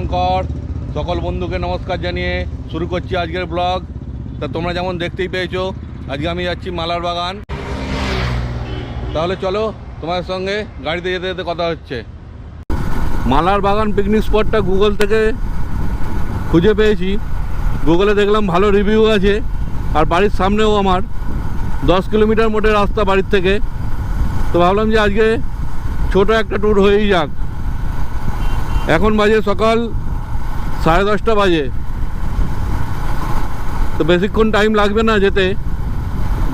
শুভঙ্কর সকল বন্ধুকে নমস্কার জানিয়ে শুরু করছি আজকের ব্লগ। তা তোমরা যেমন দেখতেই পেয়েছ, আজকে আমি যাচ্ছি মালার বাগান। তাহলে চলো তোমার সঙ্গে গাড়িতে যেতে যেতে কথা হচ্ছে। মালার বাগান পিকনিক স্পটটা গুগল থেকে খুঁজে পেয়েছি। গুগলে দেখলাম ভালো রিভিউ আছে, আর বাড়ির সামনেও আমার। দশ কিলোমিটার মোটে রাস্তা বাড়ির থেকে। তো ভাবলাম যে আজকে ছোট একটা ট্যুর হয়েই যাক। এখন বাজে সকাল সাড়ে দশটা বাজে। তো বেশিক্ষণ টাইম লাগবে না যেতে।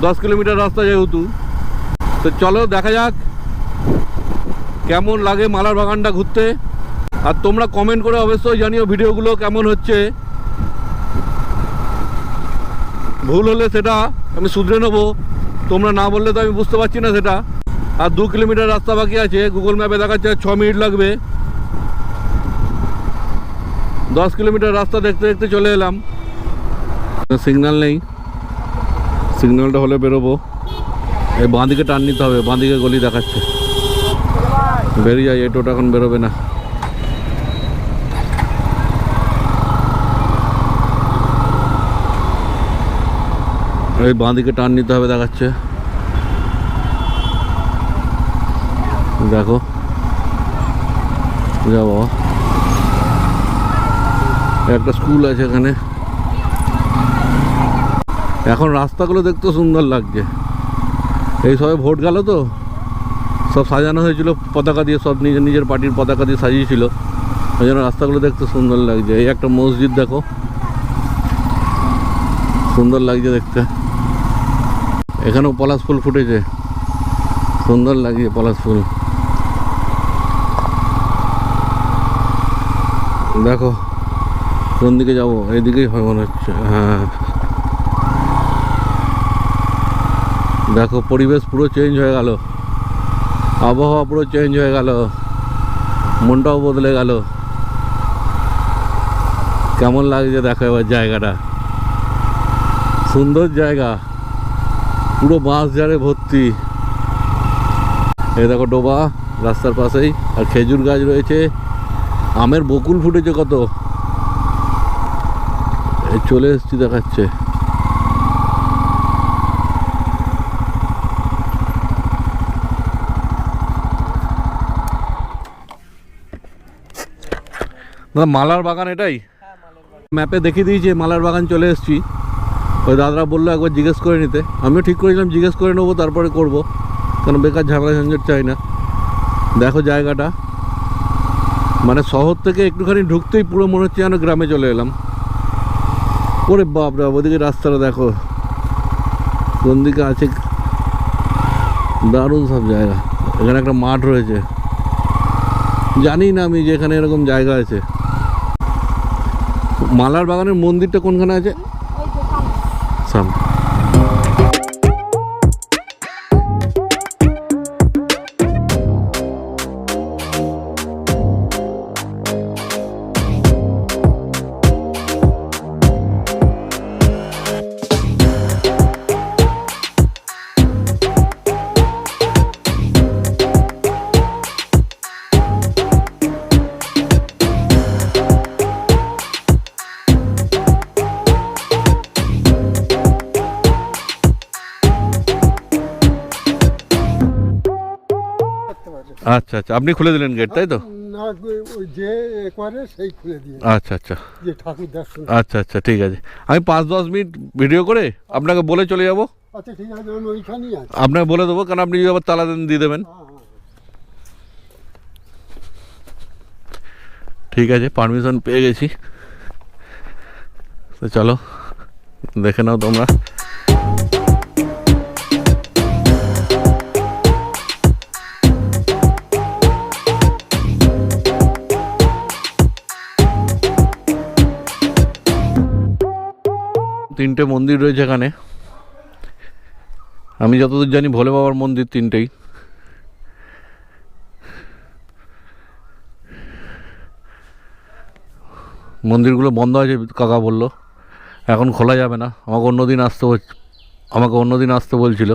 দশ কিলোমিটার রাস্তা যেহেতু। তো চলো দেখা যাক কেমন লাগে মালার বাগানটা ঘুরতে। আর তোমরা কমেন্ট করে অবশ্যই জানিও ভিডিওগুলো কেমন হচ্ছে। ভুল হলে সেটা আমি শুধরে নেব। তোমরা না বললে তো আমি বুঝতে পারছি না সেটা। আর দু কিলোমিটার রাস্তা বাকি আছে গুগল ম্যাপে দেখাচ্ছে ছ মিনিট লাগবে। দশ কিলোমিটার রাস্তা দেখতে দেখতে চলে এলাম। সিগন্যাল নেই। সিগন্যালটা হলে বেরোবো। এই বাঁদিকে টার্ন নিতে হবে, বাঁদিকে গলি দেখাচ্ছে। বেরিয়ে যায় এই টোটো এখন বেরোবে না। এই বাঁদিকে টার্ন নিতে হবে দেখাচ্ছে। দেখো। যা বাবা। একটা স্কুল আছে এখানে। এখন রাস্তাগুলো দেখতে সুন্দর লাগছে। এই সবে ভোট গেল তো? সব সাজানো হয়েছিল, পতাকা দিয়ে সব নিজের নিজের পার্টির পতাকা দিয়ে সাজিয়েছিল। ওই জন্য রাস্তাগুলো দেখতে সুন্দর লাগছে। এই একটা মসজিদ দেখো। সুন্দর লাগছে দেখতে। এখানেও পলাশ ফুল ফুটেছে। সুন্দর লাগছে পলাশ ফুল। দেখো কোন দিকে যাব? এইদিকেই হয় মনে হচ্ছে হ্যাঁ। দেখো, পরিবেশ পুরো চেঞ্জ হয়ে গেল। আবহাওয়া পুরো চেঞ্জ হয়ে গেল। মনটাও বদলে গেল। কেমন লাগছে দেখো এবার জায়গাটা। সুন্দর জায়গা। পুরো বাঁশ ঝাড়ে ভর্তি। এই দেখো ডোবা, রাস্তার পাশেই। আর খেজুর গাছ রয়েছে। আমের বকুল ফুটেছে কত। চলে এসছি দেখাচ্ছে। মালার বাগান এটাই? ম্যাপে দেখিয়ে দিয়েছি মালার বাগান চলে এসেছি। ওই দাদারা বলল একবার জিজ্ঞেস করে নিতে। আমিও ঠিক করেছিলাম, জিজ্ঞেস করে নেব, তারপরে করব। কারণ বেকার ঝামেলা ঝঞ্ঝট চাই না। দেখো জায়গাটা। মানে শহর থেকে একটুখানি ঢুকতেই পুরো মনে হচ্ছে যেন গ্রামে চলে এলাম। ওরে বাপরা ওদিকে রাস্তাটা দেখো। কোন দিকে আছে দারুণ সব জায়গা। এখানে একটা মাঠ রয়েছে। জানি না আমি যে এখানে এরকম জায়গা আছে। মালার বাগানের মন্দিরটা কোনখানে আছে? সামনে। আচ্ছা আচ্ছা। আপনি খুলে দিলেন গেট তাই তো? না যে করে সেই খুলে দিয়ে আচ্ছা আচ্ছা। যে ঠাকুর দর্শন আচ্ছা আচ্ছা ঠিক আছে। আমি পাঁচ দশ মিনিট ভিডিও করে আপনাকে বলে চলে যাব। আচ্ছা ঠিক আছে আমি ওইখানেই আছি। আপনাকে বলে দেবো কারণ আপনি আবার তালা দেন দিয়ে দেবেন। হ্যাঁ হ্যাঁ। ঠিক আছে পারমিশন পেয়ে গেছি। তো চলো দেখে নাও তোমরা। তিনটে মন্দির রয়েছে এখানে। আমি যতদূর জানি ভোলে বাবার মন্দির তিনটেই। মন্দিরগুলো বন্ধ আছে, কাকা বলল। এখন খোলা যাবে না। আমাকে অন্য দিন আসতে আমাকে অন্য দিন আসতে বলছিল।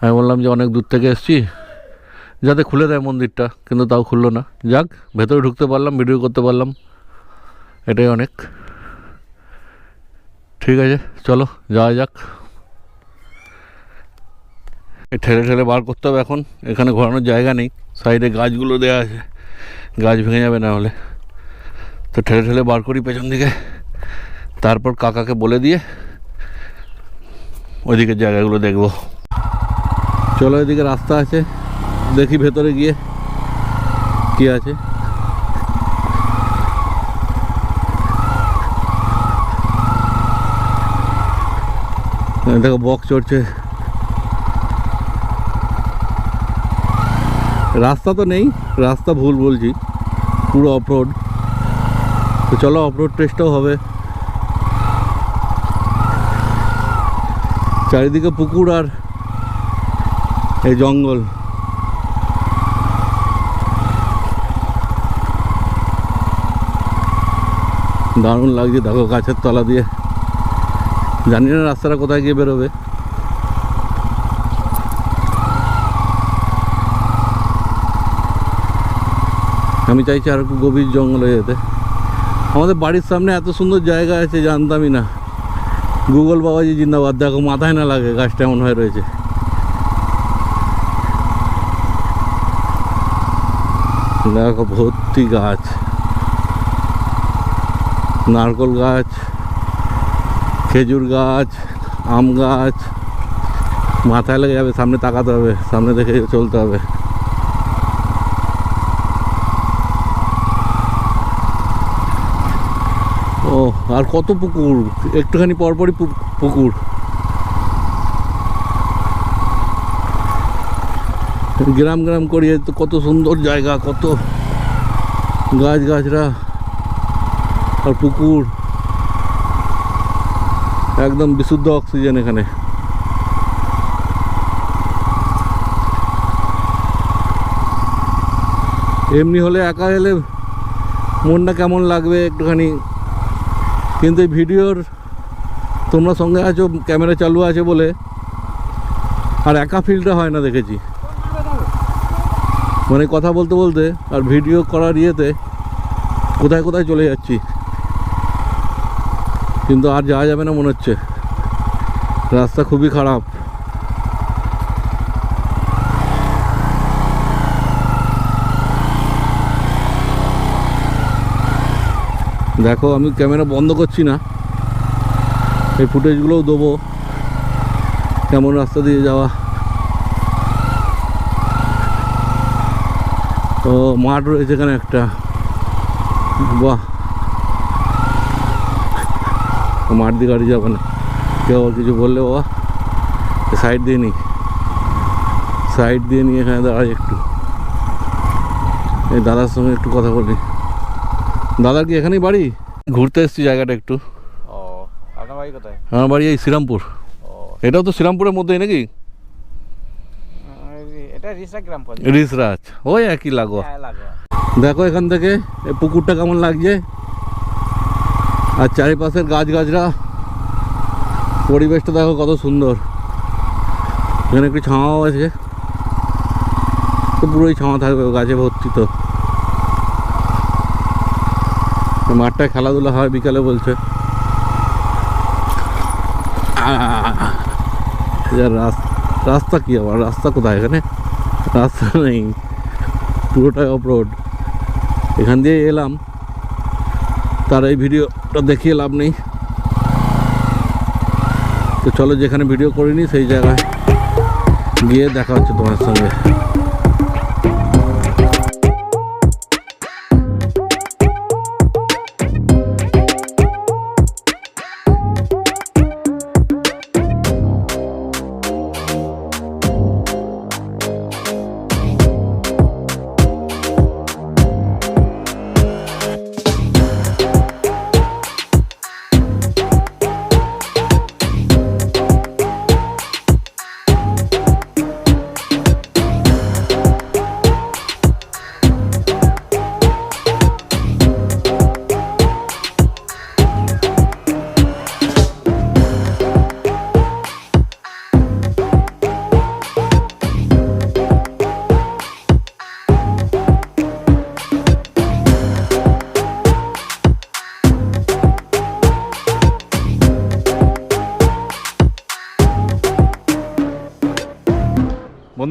আমি বললাম যে অনেক দূর থেকে এসছি, যাতে খুলে দেয় মন্দিরটা, কিন্তু তাও খুললো না। যাক, ভেতরে ঢুকতে পারলাম, ভিডিও করতে পারলাম। এটাই অনেক। ঠিক আছে, চলো, যাওয়া যাক। ঠেলে ঠেলে বার করতে হবে এখন, এখানে ঘোরানোর জায়গা নেই, সাইডে গাছগুলো দেওয়া আছে, গাছ ভেঙে যাবে না হলে। তো ঠেলে ঠেলে বার করি পেছন দিকে, তারপর কাকাকে বলে দিয়ে ওইদিকের জায়গাগুলো দেখব। চলো এদিকে রাস্তা আছে, দেখি ভেতরে গিয়ে কি আছে। দেখো বক চড়ছে। রাস্তা তো নেই, রাস্তা ভুল বলছি, পুরো অফরোড তো চলো অফরোড টেস্টও হবে। চারিদিকে পুকুর আর এই জঙ্গল। দারুণ লাগছে, দেখো গাছের তলা দিয়ে। জানি না রাস্তাটা কোথায় গিয়ে বেরোবে। আমি চাইছি আর একটু গভীর জঙ্গলে যেতে। আমাদের বাড়ির সামনে এত সুন্দর জায়গা আছে, জানতামই না। গুগল বাবাজি জিন্দাবাদ, দেখো মাথায় না লাগে গাছটা এমন হয়ে রয়েছে। দেখো ভর্তি গাছ। নারকল গাছ। খেজুর গাছ, আম গাছ, মাথায় লেগে যাবে, সামনে তাকাতে হবে, সামনে দেখে চলতে হবে। ও, আর কত পুকুর? একটুখানি পরপরই পুকুর। গ্রাম গ্রাম করিয়ে তো কত সুন্দর জায়গা, কত গাছ গাছরা, আর পুকুর। একদম বিশুদ্ধ অক্সিজেন এখানে। এমনি হলে একা এলে মনটা কেমন লাগবে একটুখানি? কিন্তু এই ভিডিওর তোমরা সঙ্গে আছো, ক্যামেরা চালু আছে বলে। আর একা ফিলটা হয় না দেখেছি। মানে কথা বলতে বলতে আর ভিডিও করার ইয়েতে কোথায় কোথায় চলে যাচ্ছি। কিন্তু আর যাওয়া যাবে না মনে হচ্ছে। রাস্তা খুবই খারাপ। দেখো, আমি ক্যামেরা বন্ধ করছি না। এই ফুটেজগুলোও দেবো। কেমন রাস্তা দিয়ে যাওয়া। তো মাঠ রয়েছে এখানে একটা। বাহ। মাঠ দিয়ে গাড়ি যাবে না। কেউ কিছু বললে বাবা সাইড দিয়ে নি। সাইড দিয়ে নিয়ে এখানে দাঁড়াই একটু। এই দাদার সঙ্গে একটু কথা বলি। দাদার কি এখানেই বাড়ি? ঘুরতে এসেছি জায়গাটা একটু। ও আপনার বাড়ি কোথায়? আমার বাড়ি এই শ্রীরামপুর। এটাও তো শ্রীরামপুরের মধ্যেই নাকি? রিসরাজ ওই একই লাগো হ্যাঁ দেখো এখান থেকে পুকুরটা কেমন লাগছে? আর চারিপাশের গাছ গাছরা পরিবেশটা দেখো কত সুন্দর। এখানে একটু ছাওয়াও আছে। তো পুরোই ছাওয়া থাকবে গাছে ভর্তি তো। মাঠটায় খেলাধুলা হয় বিকালে বলছে! রাস্তা কি আবার? রাস্তা কোথায় এখানে? রাস্তা নেই। পুরোটাই অফ রোড এখান দিয়ে এলাম। তার এই ভিডিওটা দেখিয়ে লাভ নেই। তো চলো যেখানে ভিডিও করিনি সেই জায়গায় গিয়ে দেখা হচ্ছে তোমার সঙ্গে।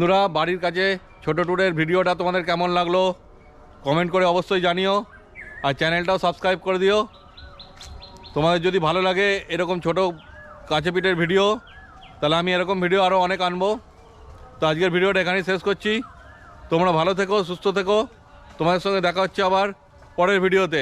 বন্ধুরা, বাড়ির কাছে ছোট ট্যুরের ভিডিওটা তোমাদের কেমন লাগল কমেন্ট করে অবশ্যই জানিও আর চ্যানেলটাও সাবস্ক্রাইব করে দিও। তোমাদের যদি ভালো লাগে এরকম ছোট কাছে পিঠের ভিডিও, তাহলে আমি এরকম ভিডিও আরও অনেক আনব। তো আজকের ভিডিওটা এখানেই শেষ করছি। তোমরা ভালো থেকো, সুস্থ থেকো। তোমাদের সঙ্গে দেখা হচ্ছে আবার পরের ভিডিওতে।